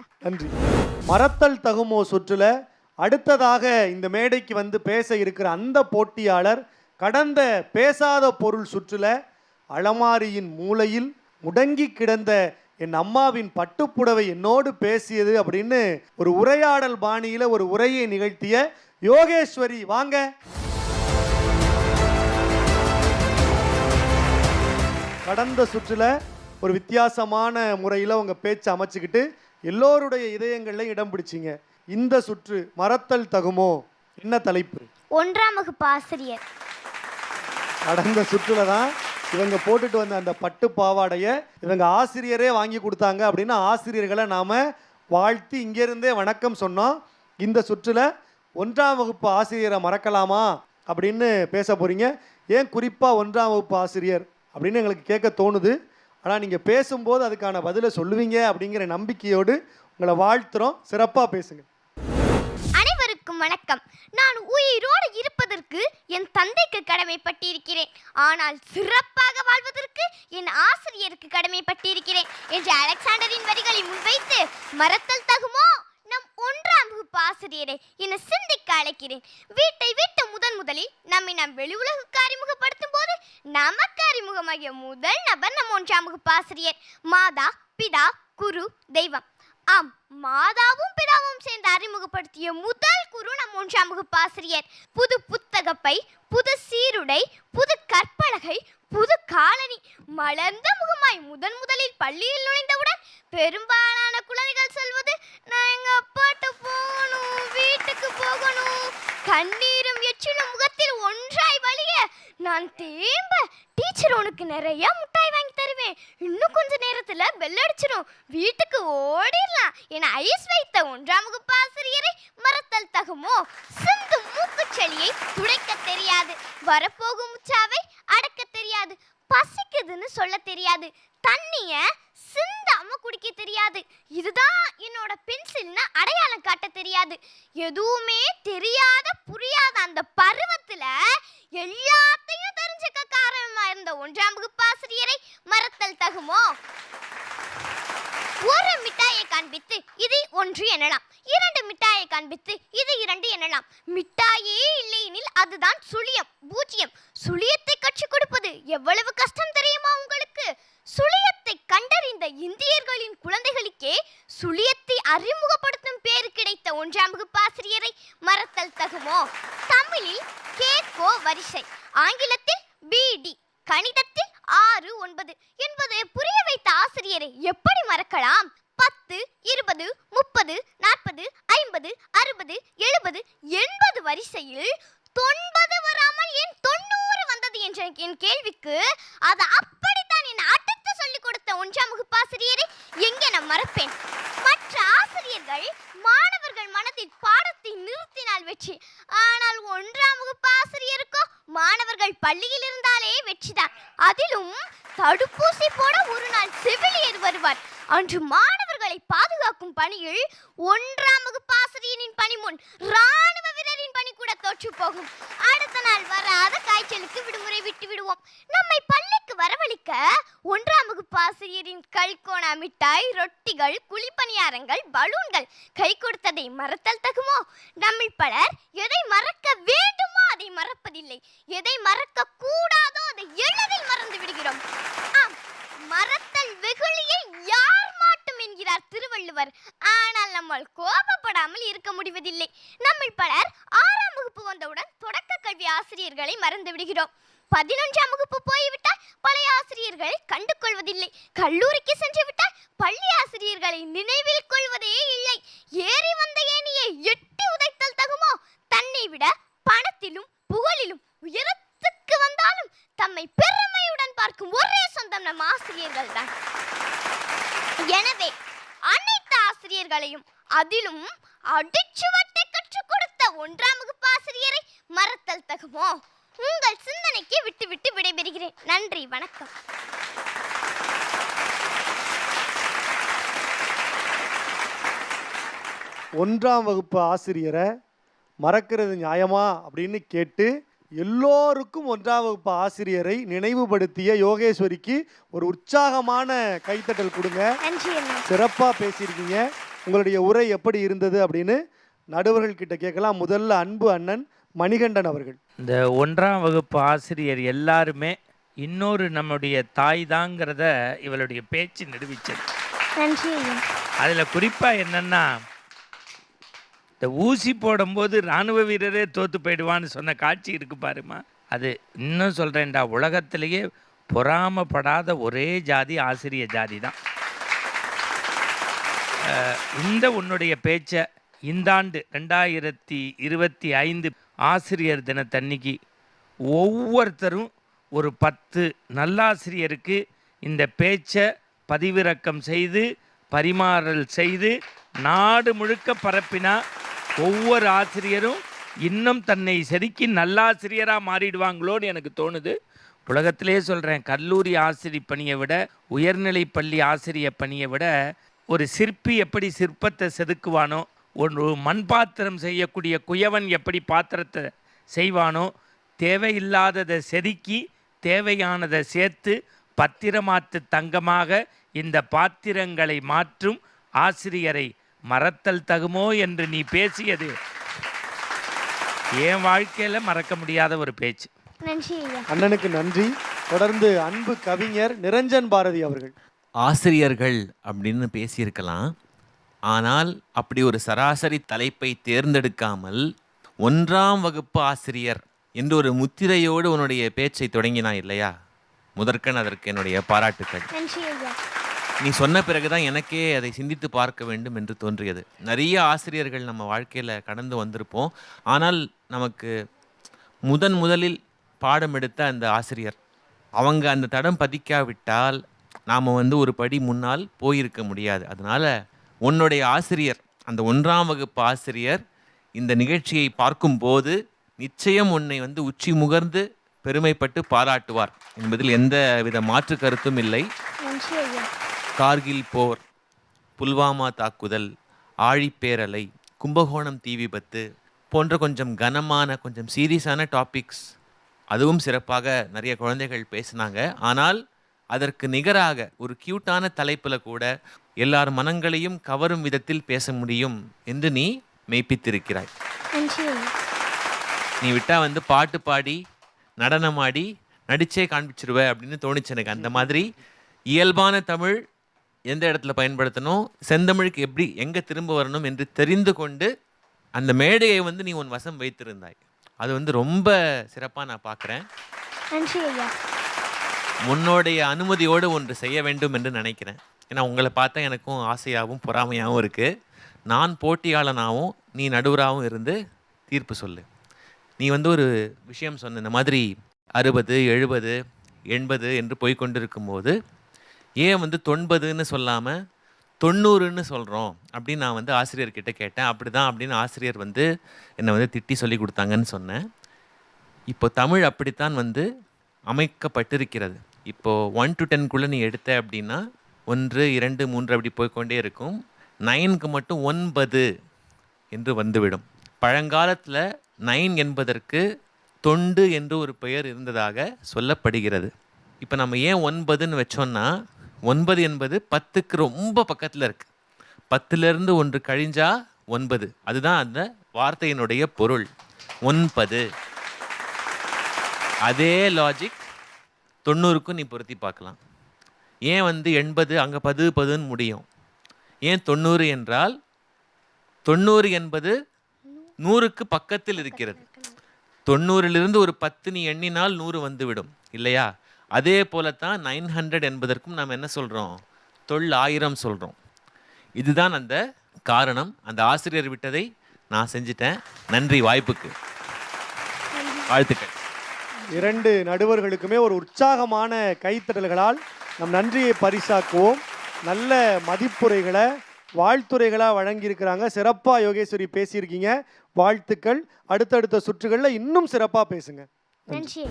ஐயா நன்றி. மறத்தல் தகுமோ சுற்றுல அடுத்ததாக இந்த மேடைக்கு வந்து பேச இருக்கிற அந்த போட்டியாளர் கடந்த பேசாத பொருள் சுற்றுல அலமாரியின் மூலையில் முடங்கி கிடந்த என் அம்மாவின் பட்டுப்புடவை என்னோடு பேசியது அப்படின்னு ஒரு உரையாடல் பாணியில் ஒரு உரையை நிகழ்த்திய யோகேஸ்வரி. வாங்க. கடந்த சுற்றுல ஒரு வித்தியாசமான முறையில் உங்கள் பேச்சு அமைச்சுக்கிட்டு எல்லோருடைய இதயங்கள்லையும் இடம் பிடிச்சிங்க. இந்த சுற்று மறத்தல் தகுமோ? என்ன தலைப்பு? ஒன்றாம் வகுப்பு ஆசிரியர். கடந்த சுற்றுல தான் இவங்க போட்டுட்டு வந்த அந்த பட்டு பாவாடையை இவங்க ஆசிரியரே வாங்கி கொடுத்தாங்க அப்படின்னு ஆசிரியர்களை நாம வாழ்த்தி இங்கிருந்தே வணக்கம் சொன்னோம். இந்த சுற்றுல ஒன்றாம் வகுப்பு ஆசிரியரை மறக்கலாமா அப்படின்னு பேச போறீங்க. ஏன் குறிப்பாக ஒன்றாம் வகுப்பு ஆசிரியர் அப்படின்னு எங்களுக்கு கேட்க தோணுது. ஆனால் நீங்கள் பேசும்போது அதுக்கான பதிலை சொல்லுவீங்க அப்படிங்கிற நம்பிக்கையோடு உங்களை வாழ்த்துறோம். சிறப்பாக பேசுங்க. அனைவருக்கும் வணக்கம். நான் உயிரோடு இருப்பதற்கு என் தந்தைக்கு கடமைப்பட்டிருக்கிறேன். ஆனால் சிறப்பாக வாழ்வதற்கு என் ஆசிரியருக்கு கடமைப்பட்டிருக்கிறேன் என்று அலெக்சாண்டரின் வரிகளை முன்வைத்து மறத்தல் தகும் ஆசிரியரை என சிந்திக்க அழைக்கிறேன். வீட்டை விட்டு முதன் முதலில் நம்மை நாம் வெளி உலகுக்கு அறிமுகப்படுத்தும் போது நமக்கு அறிமுகமாகிய முதல் நபர் நம் ஒன்றாம் வகுப்பு ஆசிரியர். மாதா பிதா குரு தெய்வம். ஆம் மாதாவும் பிதாவும் சேர்ந்து அறிமுகப்படுத்திய முதல் குரு நம் ஒன்றாம் வகுப்பு ஆசிரியர். புது புத்தகப்பை புது சீருடை புது கற்பலகை புது காலனி. மலர்ந்த முகமாய் முதன் முதலில் பள்ளியில் நுழைந்தவுடன் பெரும்பாலான குழந்தைகள் சொல்வது நான் எங்க அப்பாட்ட போகணும் வீட்டுக்கு போகணும். கண்ணீரும் எச்சிலும் முகத்தில் ஒன்றாய் வழிய நான் தேம்ப டீச்சர் உனக்கு நிறைய முட்டாய் வாங்கி தருவேன். இன்னும் கொஞ்ச நேரத்துல பெல் அடிச்சிடும் வீட்டுக்கு ஓடிடலாம் என ஐஸ் வைத்த ஒன்றாம் வகுப்பு ஆசிரியரை மறத்தல் தகுமோ? சிந்தும் மூக்குச்செளியை துடைக்க தெரியாது. வரப்போகும் உச்சாவை தெரியாது. பசிக்குதுன்னு சொல்ல தெரியாது. தண்ணிய சிந்தாம குடிக்க தெரியாது. இதுதான் என்னோட பென்சில்னு அடையாளம் காட்ட தெரியாது. எதுவுமே தெரியாத புரியாத அந்த பருவத்துல எல்லாத்தையும் தெரிஞ்சுக்க காரணமா இருந்த ஒன்றாம் வகுப்பு ஆசிரியரை மறத்தல் தகுமோ? ஒரு மிட்டாயை காண்பித்து இது ஒன்று எனலாம். இரண்டு மிட்டாயை காண்பித்து இது இரண்டு எனலாம். மிட்டாயே இல்லையெனில் அதுதான் சுழியம் பூஜ்ஜியம் சுழியத்தை கற்றுக் கொடுப்பது எவ்வளவு கஷ்டம் தெரியுமா உங்களுக்கு? சுழியத்தை கண்டறிந்த இந்தியர்களின் குழந்தைகளுக்கே சுழியத்தை அறிமுகப்படுத்தும் பேர் கிடைத்த ஒன்றாம் வகுப்பு ஆசிரியரை மறத்தல் தகுமோ? தமிழில் கேட்கோ வரிசை. ஆங்கிலத்தில் பிடி கணிதத்தில் ஆறு ஒன்பது என்பது புரிய வைத்த ஆசிரியரை எப்படி மறக்கலாம்? பத்து இருபது முப்பது நாற்பது ஐம்பது அறுபது எழுபது எண்பது வரிசையில் தொன்பது வராமல் என் தொண்ணூறு வந்தது என்ற என் கேள்விக்கு அது அப்படித்தான் என் அடுத்து சொல்லிக் கொடுத்த ஒன்றாம் வகுப்பாசிரியரை எங்கே நான் மறப்பேன்? மற்ற ஆசிரியர்கள் மாணவர்கள் மனதில் பாடத்தை நிறுத்தினால் வெற்றி. ஆனால் ஒன்றாம் வகுப்பு ஆசிரியருக்கு மாணவர்கள் பள்ளியில் இருந்தாலே வெற்றிதான். அதிலும் தடுப்பூசி போட ஒரு நாள் செவிலியர் வருவார். அன்று மாணவர்களை பாதுகாக்கும் பணியில் ஒன்றாம் வகுப்பு ஆசிரியரின் பணி முன் ராணுவ வீரரின் பணி கூட தோற்று போகும். அடுத்த நாள் வராத காய்ச்சலுக்கு விடுமுறை விட்டு விடுவோம் நம்மை பள்ளிக்கு வரவழைக்க ஒன்றாம் வகுப்பு ஆசிரியரின் கல்கோணா மிட்டாய் ரொட்டிகள் குழிப்பணியாரங்கள் பலூன்கள். கை கொடுத்ததை மறத்தல் தகுமோ? நம்மில் பலர் எதை மறக்க வேண்டுமோ அதை மறப்பதில்லை. எதை மறக்க கூடாதோ அதை எளிதில் மறந்து விடுகிறோம். ஆம் மறத்தல் வெகுளியை யார் மாட்டும் என்கிறார் திருவள்ளுவர். ஆனால் நம்மால் கோபப்படாமல் இருக்க முடிவதில்லை. நம்மில் பலர் ஆறாம் வகுப்பு வந்தவுடன் தொடக்க கல்வி ஆசிரியர்களை மறந்து விடுகிறோம். பதினொன்றாம் வகுப்பு போய்விட்டு கண்டு கல்லூரிக்கு சென்று விட்டால் பள்ளி ஆசிரியர்களை நினைவில் கொள்வதே இல்லை. ஏறி வந்த ஏனியை எட்டி உதைத்தல் தகுமோ? தன்னை விட பணத்திலும் புகழிலும் உயரத்துக்கு வந்தாலும் தம்மை பெருமையுடன் பார்க்கும் ஒரே சொந்தம் நம் ஆசிரியர்கள் தான் எனவே அனைத்து ஆசிரியர்களையும் அதிலும் அடிச்சுவட்டை கற்றுக் கொடுத்த ஒன்றாம் வகுப்பு ஆசிரியரை மறத்தல் தகுமோ? உங்கள் சிந்தனைக்கு விட்டுவிட்டு விடைபெறுகிறேன். நன்றி வணக்கம். ஒன்றாம் வகுப்பு ஆசிரியரை மறக்கிறது நியாயமா அப்படின்னு கேட்டு எல்லோருக்கும் ஒன்றாம் வகுப்பு ஆசிரியரை நினைவுபடுத்திய யோகேஸ்வரிக்கு ஒரு உற்சாகமான கைத்தட்டல் கொடுங்க. சிறப்பாக பேசியிருக்கீங்க. உங்களுடைய உரை எப்படி இருந்தது அப்படின்னு நடுவர்கள் கிட்ட கேட்கலாம். முதல்ல அன்பு அண்ணன் மணிகண்டன் அவர்கள். இந்த ஒன்றாம் வகுப்பு ஆசிரியர் எல்லாருமே இன்னொரு நம்முடைய தாய் தாங்கிறத இவளுடைய பேச்சு நிரூபிச்சது. அதில் குறிப்பாக என்னன்னா இந்த ஊசி போடும்போது இராணுவ வீரரே தோற்று போயிடுவான்னு சொன்ன காட்சி இருக்கு பாருமா அது இன்னும் சொல்கிறேன்டா உலகத்திலேயே பொறாமப்படாத ஒரே ஜாதி ஆசிரிய ஜாதி தான். இந்த உன்னுடைய பேச்சை இந்த ஆண்டு ரெண்டாயிரத்தி இருபத்தி ஐந்து ஆசிரியர் தினத்தன்னைக்கு ஒவ்வொருத்தரும் ஒரு பத்து நல்லாசிரியருக்கு இந்த பேச்சை பதிவிறக்கம் செய்து பரிமாறல் செய்து நாடு முழுக்க பரப்பினா ஒவ்வொரு ஆசிரியரும் இன்னும் தன்னை செதுக்கி நல்லாசிரியராக மாறிடுவாங்களோன்னு எனக்கு தோணுது. உலகத்திலே சொல்கிறேன் கல்லூரி ஆசிரியர் பணியை விட உயர்நிலை பள்ளி ஆசிரியர் பணியை விட ஒரு சிற்பி எப்படி சிற்பத்தை செதுக்குவானோ ஒரு மண்பாத்திரம் செய்யக்கூடிய குயவன் எப்படி பாத்திரத்தை செய்வானோ தேவையில்லாததை செதுக்கி தேவையானதை சேர்த்து பத்திரமாத்து தங்கமாக இந்த பாத்திரங்களை மாற்றும் ஆசிரியரை மறத்தல் தகுமோ என்று நீ பேசியது. என் வாழ்க்கையில் மறக்க முடியாத ஒரு பேச்சு. நன்றி ஐயா. அண்ணனுக்கு நன்றி. தொடர்ந்து அன்பு கவிஞர் நிரஞ்சன் பாரதி அவர்கள். ஆசிரியர்கள் அப்படின்னு பேசியிருக்கலாம். ஆனால் அப்படி ஒரு சராசரி தலைப்பை தேர்ந்தெடுக்காமல் ஒன்றாம் வகுப்பு ஆசிரியர் என்று ஒரு முத்திரையோடு உன்னுடைய பேச்சை தொடங்கினா இல்லையா? முதற்கண் அதற்கு என்னுடைய பாராட்டுக்கள். நன்றி ஐயா. நீ சொன்ன பிறகுதான் எனக்கே அதை சிந்தித்து பார்க்க வேண்டும் என்று தோன்றியது. நிறைய ஆசிரியர்கள் நம்ம வாழ்க்கையில் கடந்து வந்திருப்போம். ஆனால் நமக்கு முதன் முதலில் பாடம் எடுத்த அந்த ஆசிரியர் அவங்க அந்த தடம் பதிக்காவிட்டால் நாம் வந்து ஒரு படி முன்னால் போயிருக்க முடியாது. அதனால் உன்னுடைய ஆசிரியர் அந்த ஒன்றாம் வகுப்பு ஆசிரியர் இந்த நிகழ்ச்சியை பார்க்கும்போது நிச்சயம் உன்னை வந்து உச்சி முகர்ந்து பெருமைப்பட்டு பாராட்டுவார். என்பதில் எந்த வித மாற்று கருத்தும் இல்லை. நன்றி ஐயா. கார்கில் போர் புல்வாமா தாக்குதல் ஆழிப்பேரலை கும்பகோணம் தீ விபத்து போன்ற கொஞ்சம் கனமான கொஞ்சம் சீரியஸான டாபிக்ஸ். அதுவும் சிறப்பாக நிறைய குழந்தைகள் பேசினாங்க. ஆனால் அதற்கு நிகராக ஒரு கியூட்டான தலைப்பில் கூட எல்லார் மனங்களையும் கவரும் விதத்தில் பேச முடியும் என்று நீ மெய்ப்பித்திருக்கிறாய். நீ விட்டா வந்து பாட்டு பாடி நடனமாடி நடிச்சே காண்பிச்சிருவ அப்படின்னு தோணுச்சு எனக்கு அந்த மாதிரி. இயல்பான தமிழ் எந்த இடத்துல பயன்படுத்தணும் செந்தமிழுக்கு எப்படி எங்கே திரும்ப வரணும் என்று தெரிந்து கொண்டு அந்த மேடையை வந்து நீ உன் வசம் வைத்திருந்தாய். அது வந்து ரொம்ப சிறப்பாக நான் பார்க்குறேன். உன்னுடைய அனுமதியோடு ஒன்று செய்ய வேண்டும் என்று நினைக்கிறேன். ஏன்னா உங்களை பார்த்தா எனக்கும் ஆசையாகவும் பொறாமையாகவும் இருக்குது நான் போட்டியாளனாகவும் நீ நடுவராகவும் இருந்து தீர்ப்பு சொல்லு. நீ வந்து ஒரு விஷயம் சொன்ன இந்த மாதிரி அறுபது எழுபது எண்பது என்று போய் கொண்டிருக்கும்போது ஏன் வந்து தொண்பதுன்னு சொல்லாமல் தொண்ணூறுன்னு சொல்கிறோம் அப்படின்னு நான் வந்து ஆசிரியர்கிட்ட கேட்டேன். அப்படி தான் அப்படின்னு ஆசிரியர் வந்து என்னை வந்து திட்டி சொல்லி கொடுத்தாங்கன்னு சொன்னேன். இப்போ தமிழ் அப்படித்தான் வந்து அமைக்கப்பட்டிருக்கிறது. இப்போது ஒன் டு டென்குள்ளே நீ எடுத்த அப்படின்னா ஒன்று இரண்டு மூன்று அப்படி போய்க்கொண்டே இருக்கும். நைனுக்கு மட்டும் ஒன்பது என்று வந்துவிடும். பழங்காலத்தில் நைன் என்பதற்கு தொண்டு என்று ஒரு பெயர் இருந்ததாக சொல்லப்படுகிறது. இப்போ நம்ம ஏன் ஒன்பதுன்னு வச்சோன்னா ஒன்பது என்பது பத்துக்கு ரொம்ப பக்கத்தில் இருக்கு. பத்துலேருந்து ஒன்று கழிஞ்சா ஒன்பது. அதுதான் அந்த வார்த்தையினுடைய பொருள். ஒன்பது. அதே லாஜிக் தொண்ணூறுக்கும் நீ பொருத்தி பார்க்கலாம். ஏன் வந்து எண்பது அங்கே பது பதுன்னு முடியும்? ஏன் தொண்ணூறு என்றால் தொண்ணூறு என்பது நூறுக்கு பக்கத்தில் இருக்கிறது. தொண்ணூறிலிருந்து ஒரு பத்து நீ எண்ணினால் நூறு வந்துவிடும். இல்லையா? அதே போலத்தான் நைன் ஹண்ட்ரட் என்பதற்கும் நாம் என்ன சொல்கிறோம் தொள்ளாயிரம் சொல்கிறோம் இதுதான் அந்த காரணம். அந்த ஆசிரியர் விட்டதை நான் செஞ்சிட்டேன். நன்றி வாய்ப்புக்கு. வாழ்த்துக்கள். இரண்டு நடுவர்களுக்குமே ஒரு உற்சாகமான கைத்தட்டல்களால் நம் நன்றியை பரிசாக்குவோம். நல்ல மதிப்புரைகளை வாழ்த்துரைகளாக வழங்கியிருக்கிறாங்க. சிறப்பாக யோகேஸ்வரி பேசியிருக்கீங்க. வாழ்த்துக்கள். அடுத்தடுத்த சுற்றுகளில் இன்னும் சிறப்பாக பேசுங்க. நன்றி.